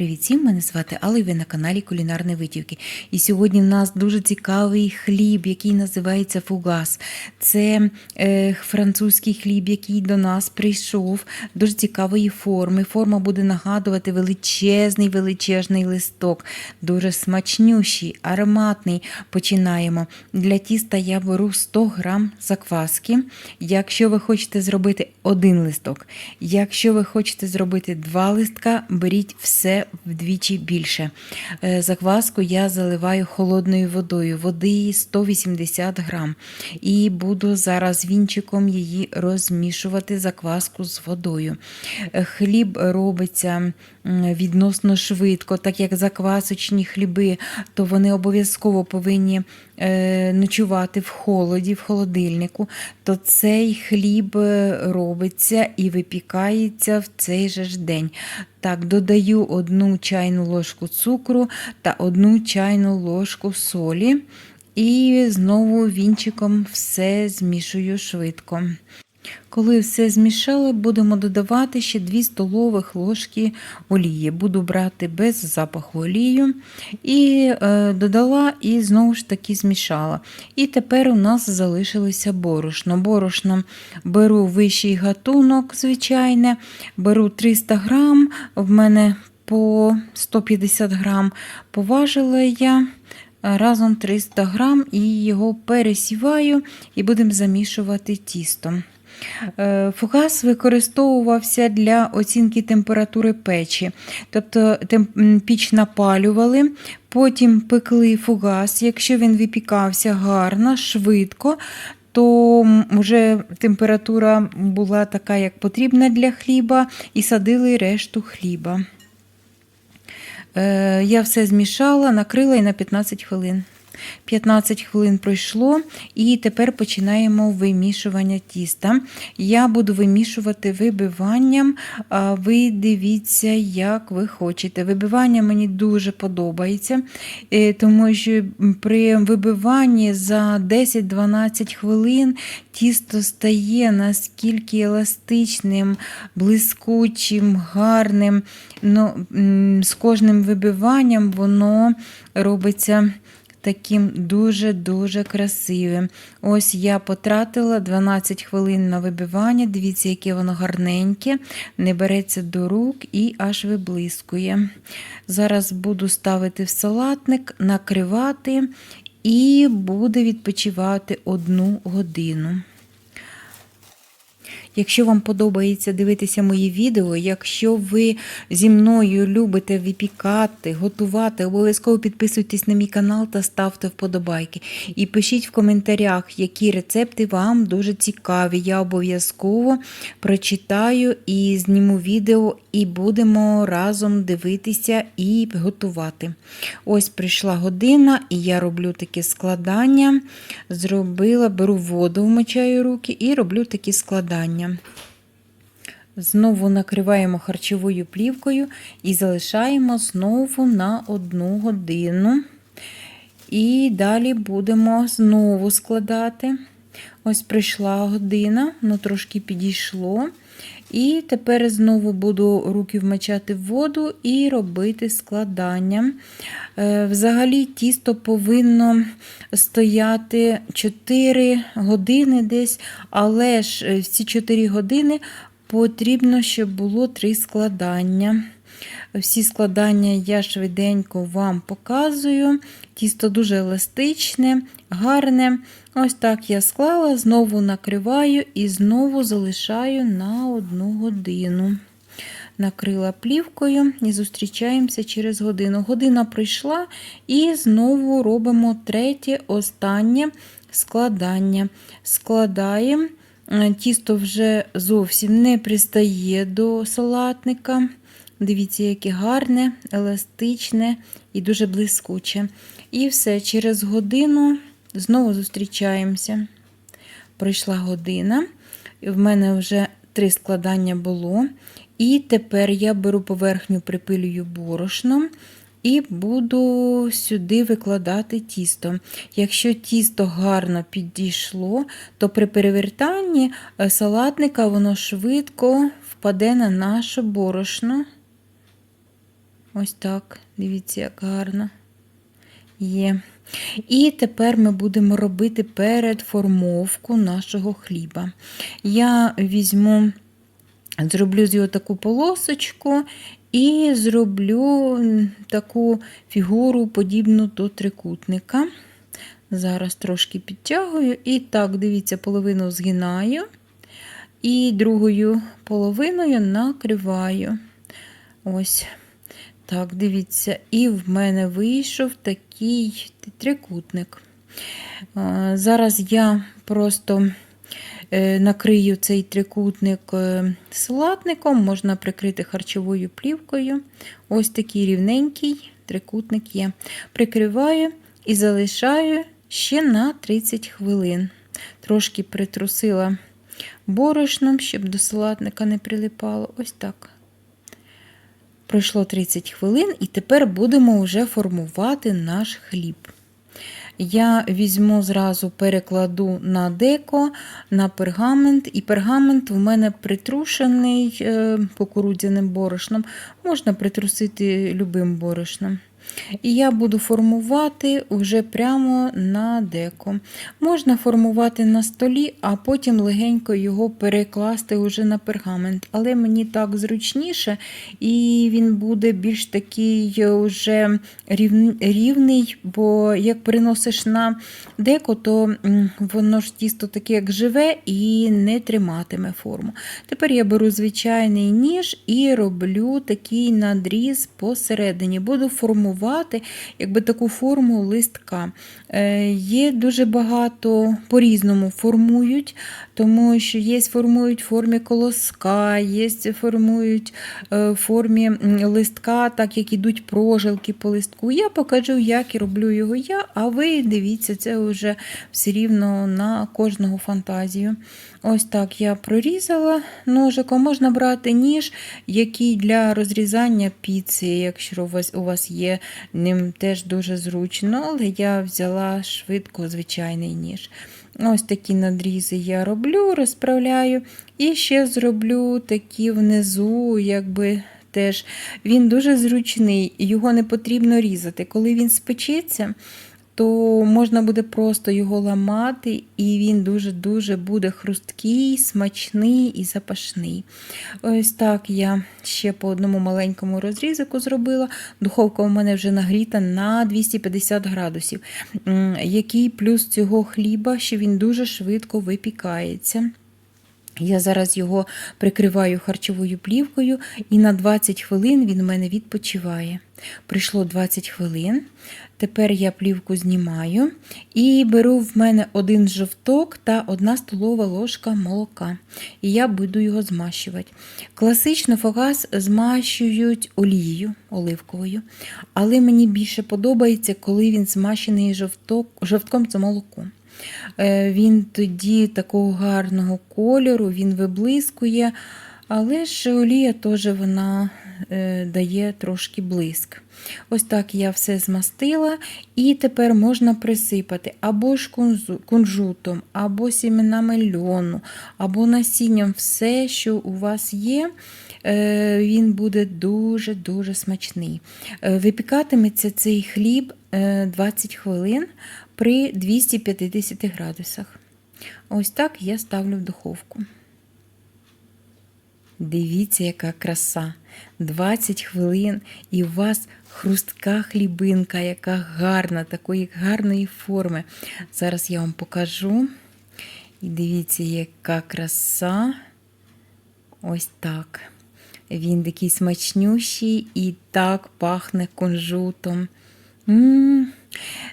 Привіт всім, мене звати Алла і ви на каналі Кулінарні Витівки. І сьогодні в нас дуже цікавий хліб, який називається фугас. Це е, французький хліб, який до нас прийшов, дуже цікавої форми. Форма буде нагадувати величезний величезний листок, дуже смачнющий, ароматний. Починаємо. Для тіста я беру 100 грам закваски. Якщо ви хочете зробити один листок, якщо ви хочете зробити два листка, беріть все вдвічі більше. Е, Закваску я заливаю холодною водою, води 180 грам. І буду зараз вінчиком її розмішувати закваску з водою. Е, Хліб робиться відносно швидко, так як заквасочні хліби, то вони обов'язково повинні е, ночувати в холоді, в холодильнику, то цей хліб е, робиться і випікається в цей же ж день. Так, додаю одну чайну ложку цукру та одну чайну ложку солі. І знову вінчиком все змішую швидко. Коли все змішали, будемо додавати ще 2 столових ложки олії. Буду брати без запаху олію. І е, додала і знову ж таки змішала. І тепер у нас залишилося борошно. Борошно беру вищий гатунок, звичайне, беру 300 грам, в мене по 150 грам поважила я. Разом 300 грам і його пересіваю і будемо замішувати тісто. Е, Фугас використовувався для оцінки температури печі. Тобто піч напалювали, потім пекли фугас. Якщо він випікався гарно, швидко, то вже температура була така, як потрібна для хліба, і садили решту хліба. Е, Я все змішала, накрила і на 15 хвилин. 15 хвилин пройшло, і тепер починаємо вимішування тіста. Я буду вимішувати вибиванням, а ви дивіться, як ви хочете. Вибивання мені дуже подобається, е, тому що при вибиванні за 10-12 хвилин тісто стає наскільки еластичним, блискучим, гарним. Ну, з кожним вибиванням воно робиться таким дуже-дуже красивим. Ось я потратила 12 хвилин на вибивання. Дивіться, яке воно гарненьке, не береться до рук і аж виблискує. Зараз буду ставити в салатник, накривати і буде відпочивати одну годину. Якщо вам подобається дивитися мої відео, якщо ви зі мною любите випікати, готувати, обов'язково підписуйтесь на мій канал та ставте вподобайки. І пишіть в коментарях, які рецепти вам дуже цікаві. Я обов'язково прочитаю і зніму відео, і будемо разом дивитися і готувати. Ось прийшла година, і я роблю таке складання. Зробила, беру воду, вмочаю руки і роблю такі складання. Знову накриваємо харчовою плівкою і залишаємо знову на одну годину. І далі будемо знову складати. Ось прийшла година, ну трошки підійшло. І тепер знову буду руки вмочати в воду і робити складання. Е, Взагалі тісто повинно стояти 4 години десь, але ж е, ці 4 години потрібно, щоб було 3 складання. Всі складання я швиденько вам показую. Тісто дуже еластичне, гарне. Ось так я склала, знову накриваю і знову залишаю на одну годину. Накрила плівкою і зустрічаємося через годину. Година пройшла і знову робимо третє, останнє складання. Складаємо. Тісто вже зовсім не пристає до салатника. Дивіться, яке гарне, еластичне і дуже блискуче. І все, через годину знову зустрічаємося. Пройшла година, в мене вже три складання було. І тепер я беру поверхню, припилюю борошном і буду сюди викладати тісто. Якщо тісто гарно підійшло, то при перевертанні е, салатника воно швидко впаде на наше борошно. Ось так. Дивіться, як гарно є. І тепер ми будемо робити передформовку нашого хліба. Я візьму, зроблю з його таку полосочку і зроблю таку фігуру, подібну до трикутника. Зараз трошки підтягую. І так, дивіться, половину згинаю. І другою половиною накриваю. Ось. Так, дивіться, і в мене вийшов такий трикутник. Зараз я просто е, накрию цей трикутник е, салатником, можна прикрити харчовою плівкою. Ось такий рівненький трикутник є. Прикриваю і залишаю ще на 30 хвилин. Трошки притрусила борошном, щоб до салатника не прилипало. Ось так. Пройшло 30 хвилин, і тепер будемо вже формувати наш хліб. Я візьму зразу перекладу на деко, на пергамент, і пергамент в мене притрушений е, кукурудзяним борошном, можна притрусити любим борошном. І я буду формувати вже прямо на деко. Можна формувати на столі, а потім легенько його перекласти вже на пергамент. Але мені так зручніше, і він буде більш такий вже рівний, бо як переносиш на деко, то воно ж тісто таке, як живе, і не триматиме форму. Тепер я беру звичайний ніж і роблю такий надріз посередині. Буду формувати формувати якби таку форму листка. Е, Є дуже багато по-різному формують, тому що є формують в формі колоска, є формують е, в формі листка, так як ідуть прожилки по листку. Я покажу, як і роблю його я, а ви дивіться, це вже все рівно на кожного фантазію. Ось так я прорізала ножиком. Можна брати ніж, який для розрізання піци, якщо у вас є, ним теж дуже зручно, але я взяла швидко звичайний ніж. Ось такі надрізи я роблю, розправляю. І ще зроблю такі внизу, якби теж він дуже зручний, його не потрібно різати. Коли він спечеться, то можна буде просто його ламати, і він дуже-дуже буде хрусткий, смачний і запашний. Ось так я ще по одному маленькому розрізику зробила. Духовка у мене вже нагріта на 250 градусів. Який плюс цього хліба, що він дуже швидко випікається. Я зараз його прикриваю харчовою плівкою, і на 20 хвилин він у мене відпочиває. Прийшло 20 хвилин. Тепер я плівку знімаю і беру в мене один жовток та одна столова ложка молока. І я буду його змащувати. Класично фогас змащують олією оливковою, але мені більше подобається, коли він змащений жовток, жовтком це молоко. Е, він тоді такого гарного кольору, він виблискує, але ж олія теж вона е, дає трошки блиск. Ось так я все змастила, і тепер можна присипати або ж кунжутом, або сіменами льону, або насінням все, що у вас є. Е, він буде дуже-дуже смачний. Випікатиметься цей хліб 20 хвилин при 250 градусах. Ось так я ставлю в духовку. Дивіться, яка краса. 20 хвилин, і у вас хрустка хлібинка, яка гарна, такої гарної форми. Зараз я вам покажу. І дивіться, яка краса. Ось так. Він такий смачнющий і так пахне кунжутом. М -м -м.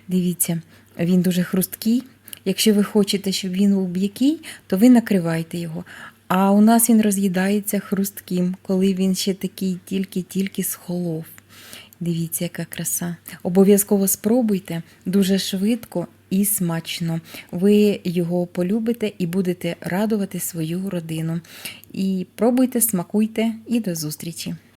Дивіться, він дуже хрусткий. Якщо ви хочете, щоб він був м'який, то ви накривайте його. А у нас він роз'їдається хрустким, коли він ще такий тільки-тільки схолов. Дивіться, яка краса. Обов'язково спробуйте дуже швидко і смачно. Ви його полюбите і будете радувати свою родину. І пробуйте, смакуйте і до зустрічі!